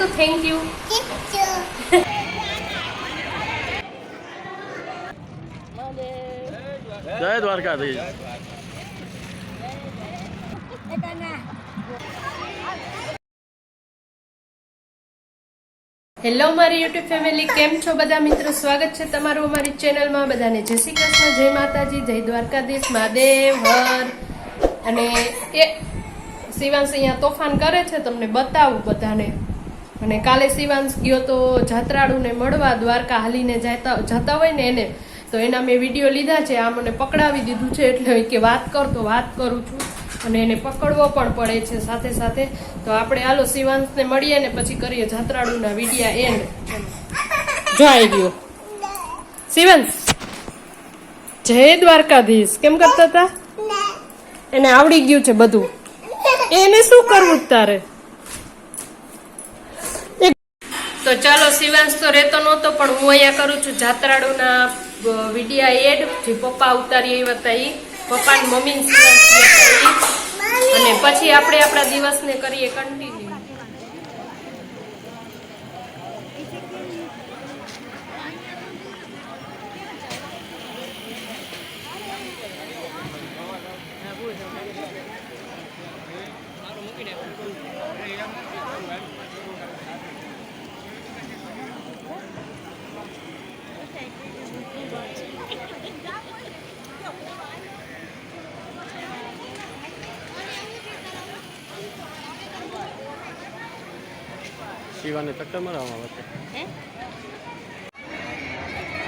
તો thank you જય Dwarkadhish. Hello મારી યુટ્યુબ ફેમિલી કેમ છો બધા? મિત્રો સ્વાગત છે તમારું અમારી ચેનલમાં બધાને. જય શ્રી કૃષ્ણ જય માતાજી જય દ્વારકાધીશ મહાદેવ હર અને એ શિવાંશ અહીંયા તોફાન કરે છે તમને બતાવું બધાને. અને કાલે શિવાંશ ગયો તો જાત્રાળુને મળવા દ્વારકા હાલીને જતા જતા હોય ને એને તો એના મેં વીડિયો લીધા છે. આ મને પકડાવી દીધું છે એટલે કે વાત કર તો વાત કરું છું. અને એને પકડવો પણ પડે છે સાથે સાથે. તો આપણે હાલો શિવાંશને મળીએ ને પછી કરીએ જાત્રાળુના વિડિયા એન્ડ જો આવી ગયો. શિવાંશ જય દ્વારકાધીશ. કેમ કરતા હતા? એને આવડી ગયું છે બધું. એને શું કરવું તારે? તો ચાલો શિવાંશ તો રહેતો નહોતો, પણ હું અહીંયા કરું છું જાત્રાળુના વિડિયા એડ. જે પપ્પા ઉતારી આવ્યા હતા એ પપ્પાની મમ્મી અને પછી આપણે આપણા દિવસને કરીએ કન્ટિન્યુ શિવાને ચક્કર મારવામાં આવે છે.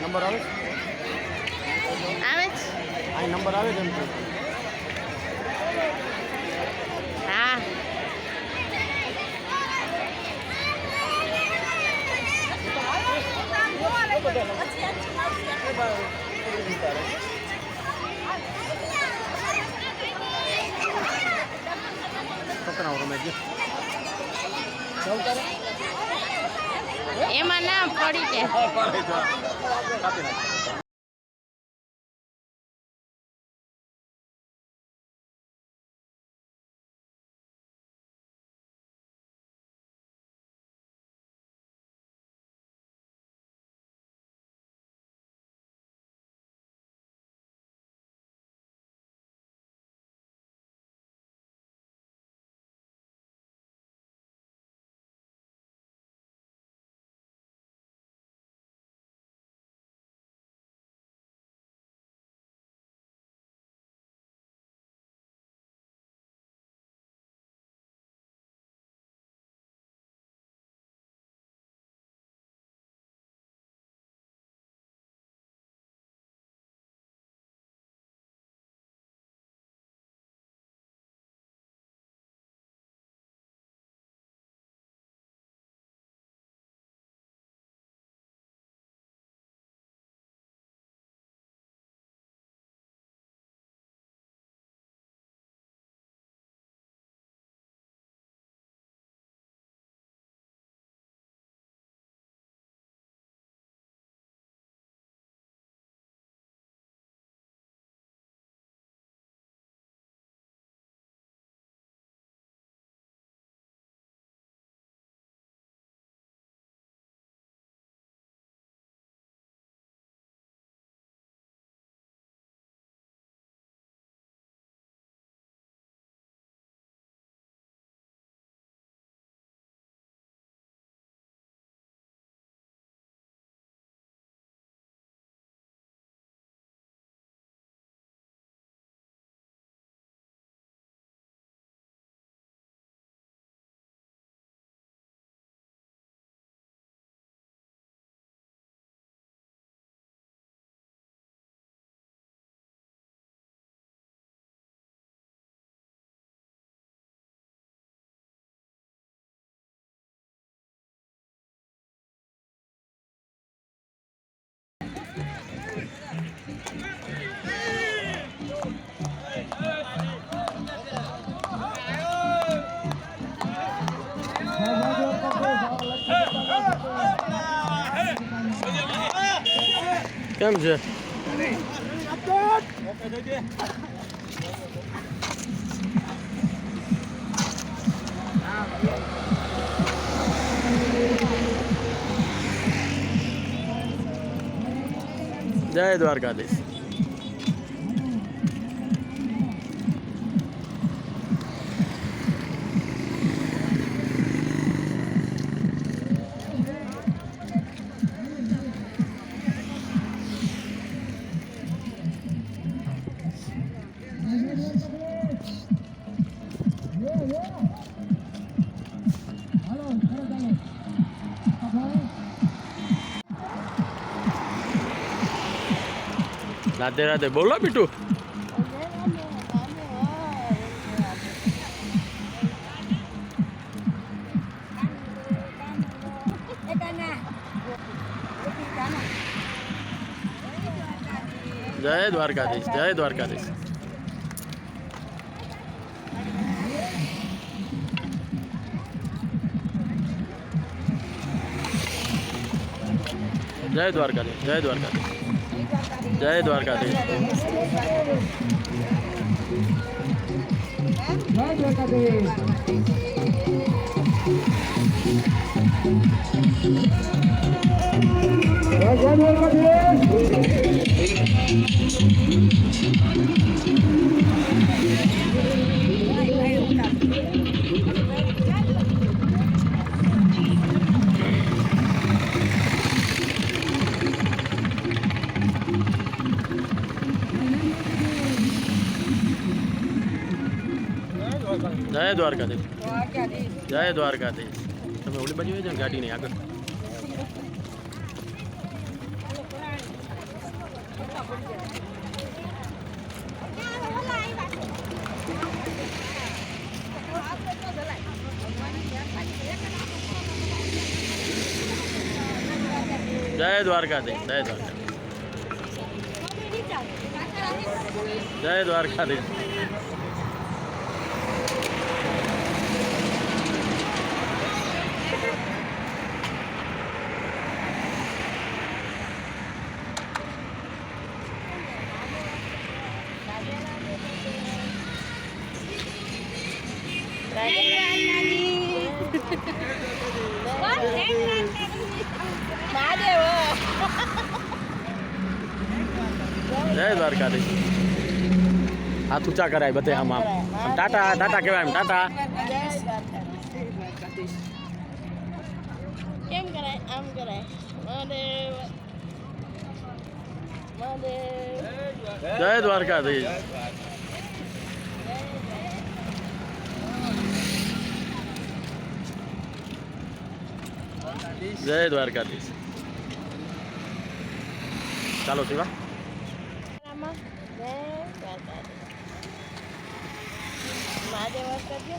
નંબર આવે આવે છે? આ નંબર આવે છે એમ હા. છોકરાઓ રમે છે એમાં ના પડી જાય. કેમ છે? જય દ્વારકાધીશ. રાધે રાધે. બોલો બીટુ જય દ્વારકાધીશ જય દ્વારકાધીશ. જય દ્વારકાધીશ જય દ્વારકાધીશ. જય દ્વારકાધીશ. જય દ્વારકાધીશ જય દ્વારકાધીશ તમે ઓલી બાજુ હોય ને ગાડીની આગળ જય દ્વારકાધીશ જય દ્વારકાધીશ જય દ્વારકાધીશ જય દ્વારકાધીશ? હાથ ઊંચા કરાય બધે આમ આમ. ટાટા ટાટા કહેવાય એમ ટાટા. કેમ કરાય? આમ કરાય. જય દ્વારકાધીશ. જય દ્વારકાધીશ. ચાલો શિવા. રામા જય દ્વારકાધીશ મહાદેવ વાત કરજો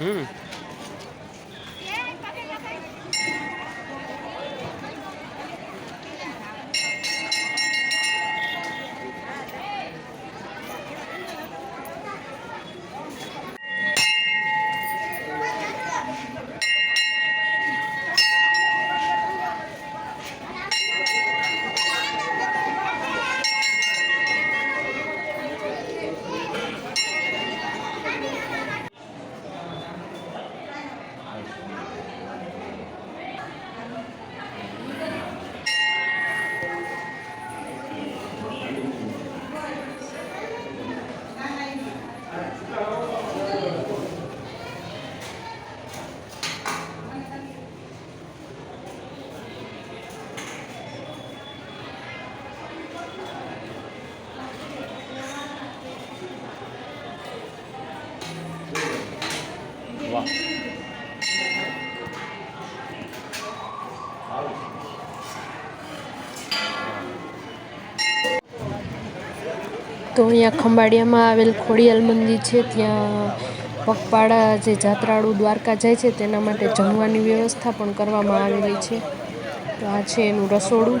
嗯。તો અહીંયા ખંભાળિયામાં આવેલ ખોડિયાલ મંદિર છે. ત્યાં પગપાળા જે જાત્રાળુ દ્વારકા જાય છે, તેના માટે જમવાની વ્યવસ્થા પણ કરવામાં આવેલી છે. તો આ છે એનું રસોડું.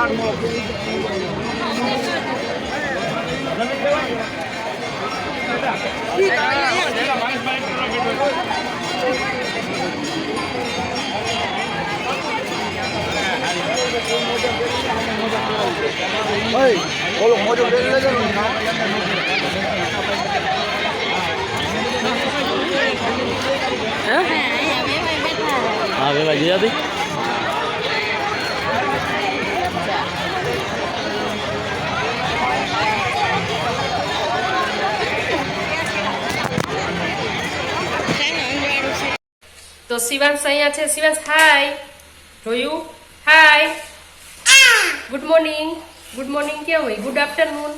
અહીંયા વેવાય બેઠા હા વેલા ગયા હતી ચાલો અંજવાળું છે તો શિવાંશ અહીંયા છે. શિવાંશ હાય જોયું? Hi good morning good morning કેવું હોય? ગુડ આફ્ટરનૂન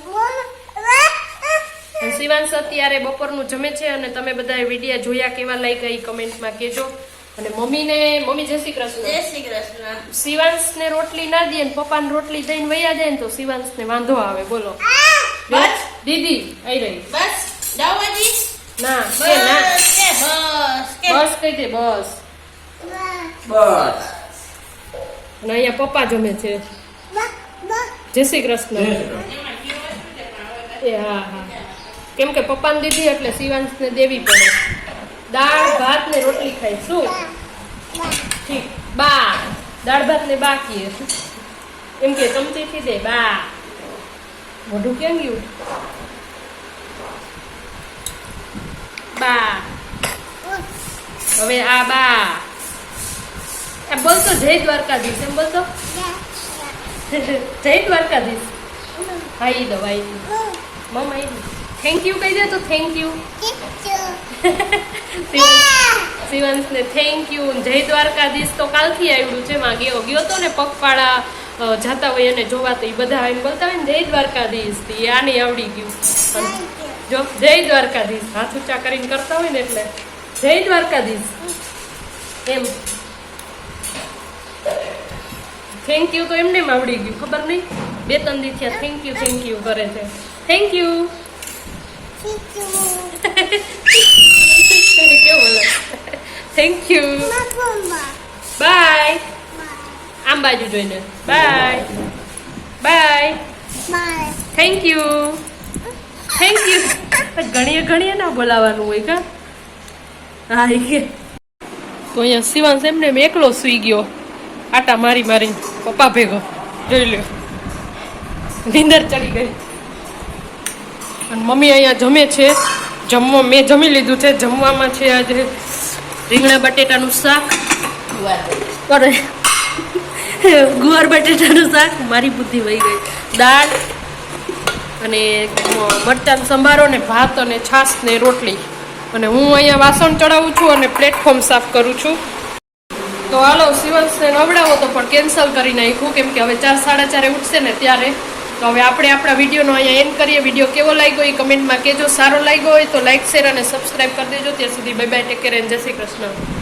શિવાંશ અત્યારે બપોરનું જમે છે અને તમે બધા વિડીયા જોયા કેવા લાગ્યા એ કમેન્ટમાં કહેજો. અને મમ્મીને મમ્મી જય શ્રી કૃષ્ણ. જય શ્રી કૃષ્ણ. શિવાંશને રોટલી ના દે ને પપ્પાને રોટલી દઈને વયા જાય ને તો શિવાંશને વાંધો આવે. બોલો. બસ દીદી આવી રહી. બસ દાવાજી ના કે ના. બસ કે બસ કે બસ કહી દે બસ. બસ. અને અહીંયા પપ્પા જમે છે. જય શ્રી કૃષ્ણ. એ હા હા. કેમ કે પપ્પાને દીધી એટલે શિવાંશને દેવી પડે. દાળ ભાત ને રોટલી ખાય શું? ઠીક. બા. દાળ ભાત ને બાકી એમ કે ચમચીથી દે બા. મોઢું કેમ ગયું? બા હવે આ બા. એમ બોલતો જય દ્વારકાધીશ. એમ બોલતો જય દ્વારકાધીશ. હા ઈ દો ભાઈ મમ્મા ઈ થેન્ક યુ કહી દે તો થેન્ક યુ શિવંશને થેન્ક યુ જય દ્વારકાધીશ તો કાલથી આવ્યું છે માં ગયો. ગયો તો ને પગપાળા જતા હોય અને જોવા તો એ બધા એમ બોલતા હોય ને જય દ્વારકાધીશ. આની એ આવડી ગયું. જો જય દ્વારકાધીશ. હાથ ઊંચા કરીને કરતા હોય ને એટલે. જય દ્વારકાધીશ. એમ. થેન્ક યુ તો એમને એમ આવડી ગયું ખબર નહીં? બે ત્રણ દી થયા. થેન્ક યુ થેન્ક યુ કરે છે. થેન્ક યુ કેવું બોલે? થેન્ક યુ બાય આમ બાજુ જોઈને. Bye bye thank you thank you ઘણીએ ઘણીએ ના બોલાવાનું હોય કા? હા, એ કે. તો અહીંયા શિવાંશ એમને એમ એકલો સૂઈ ગયો. આટા મારી મારી પપ્પા ભેગો. જોઈ લ્યો. નીંદર ચડી ગઈ. અને મમ્મી અહીંયા જમે છે. જમવા, મેં જમી લીધું છે. જમવામાં છે આજે રીંગણા બટેટાનું શાક. અરે, ગુવાર બટેટાનું શાક. મારી બુદ્ધિ વહી ગઈ. દાળ અને મરચાં સંભારો ને ભાત અને છાશ ને રોટલી. અને હું અહીંયા વાસણ ચડાવું છું અને પ્લેટફોર્મ સાફ કરું છું. તો હાલો શિવંશને નવડાવો તો પણ કેન્સલ કરી નાખ્યું, કેમ કે હવે ચાર સાડા ચારે ઉઠશે ને ત્યારે. તો હવે આપણે આપણા વિડીયોનો અહીંયા એન્ડ કરીએ. વીડિયો કેવો લાગ્યો એ કમેન્ટમાં કહેજો. સારો લાગ્યો હોય તો લાઇક શેર અને સબસ્ક્રાઈબ કરી દેજો. ત્યાં સુધી બાય બાય ટેક કેર જય શ્રી કૃષ્ણ.